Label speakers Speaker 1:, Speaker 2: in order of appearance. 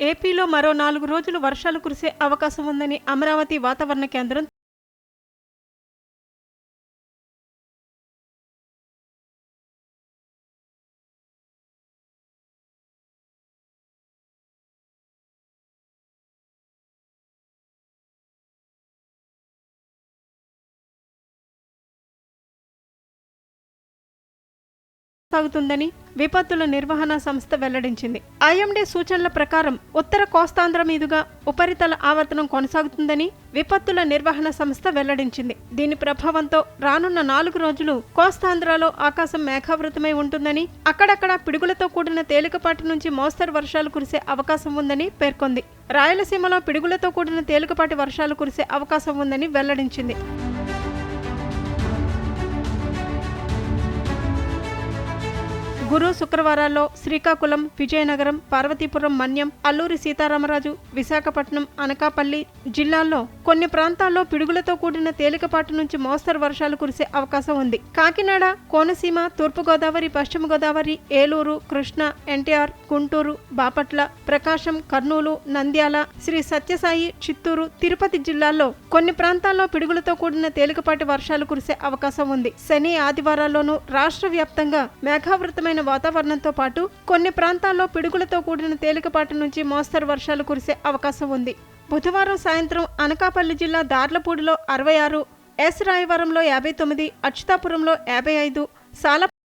Speaker 1: ఏపీలో మరో నాలుగు రోజులు వర్షాలు కురిసే అవకాశం ఉందని అమరావతి వాతావరణ కేంద్రం సాగుతుందని విపత్తుల నిర్వహణ సంస్థ వెల్లడించింది. ఐఎండీ సూచనల ప్రకారం ఉత్తర కోస్తాంధ్ర మీదుగా ఉపరితల ఆవర్తనం కొనసాగుతుందని విపత్తుల నిర్వహణ సంస్థ వెల్లడించింది. దీని ప్రభావంతో రానున్న నాలుగు రోజులు కోస్తాంధ్రలో ఆకాశం మేఘావృతమై ఉంటుందని అక్కడక్కడ పిడుగులతో కూడిన తేలికపాటి నుంచి మోస్తరు వర్షాలు కురిసే అవకాశం ఉందని పేర్కొంది. రాయలసీమలో పిడుగులతో కూడిన తేలికపాటి వర్షాలు కురిసే అవకాశం ఉందని వెల్లడించింది. గురు శుక్రవారాల్లో శ్రీకాకుళం విజయనగరం పార్వతీపురం మన్యం అల్లూరి సీతారామరాజు విశాఖపట్నం అనకాపల్లి జిల్లాల్లో కొన్ని ప్రాంతాల్లో పిడుగులతో కూడిన తేలికపాటి నుంచి మోస్తరు వర్షాలు కురిసే అవకాశం ఉంది. కాకినాడ కోనసీమ తూర్పుగోదావరి పశ్చిమ గోదావరి ఏలూరు కృష్ణ ఎన్టీఆర్ గుంటూరు బాపట్ల ప్రకాశం కర్నూలు నంద్యాల శ్రీ సత్యసాయి చిత్తూరు తిరుపతి జిల్లాల్లో కొన్ని ప్రాంతాల్లో పిడుగులతో కూడిన తేలికపాటి వర్షాలు కురిసే అవకాశం ఉంది. శని ఆదివారాల్లోనూ రాష్ట్ర వ్యాప్తంగా మేఘావృతమైన వాతావరణంతో పాటు కొన్ని ప్రాంతాల్లో పిడుగులతో కూడిన తేలికపాటి నుంచి మోస్తరు వర్షాలు కురిసే అవకాశం ఉంది. బుధవారం సాయంత్రం అనకాపల్లి జిల్లా దార్లపూడిలో అరవై ఆరు ఎస్ రాయవరంలో యాభై తొమ్మిది అచ్యుతాపురంలో యాభై ఐదు సాల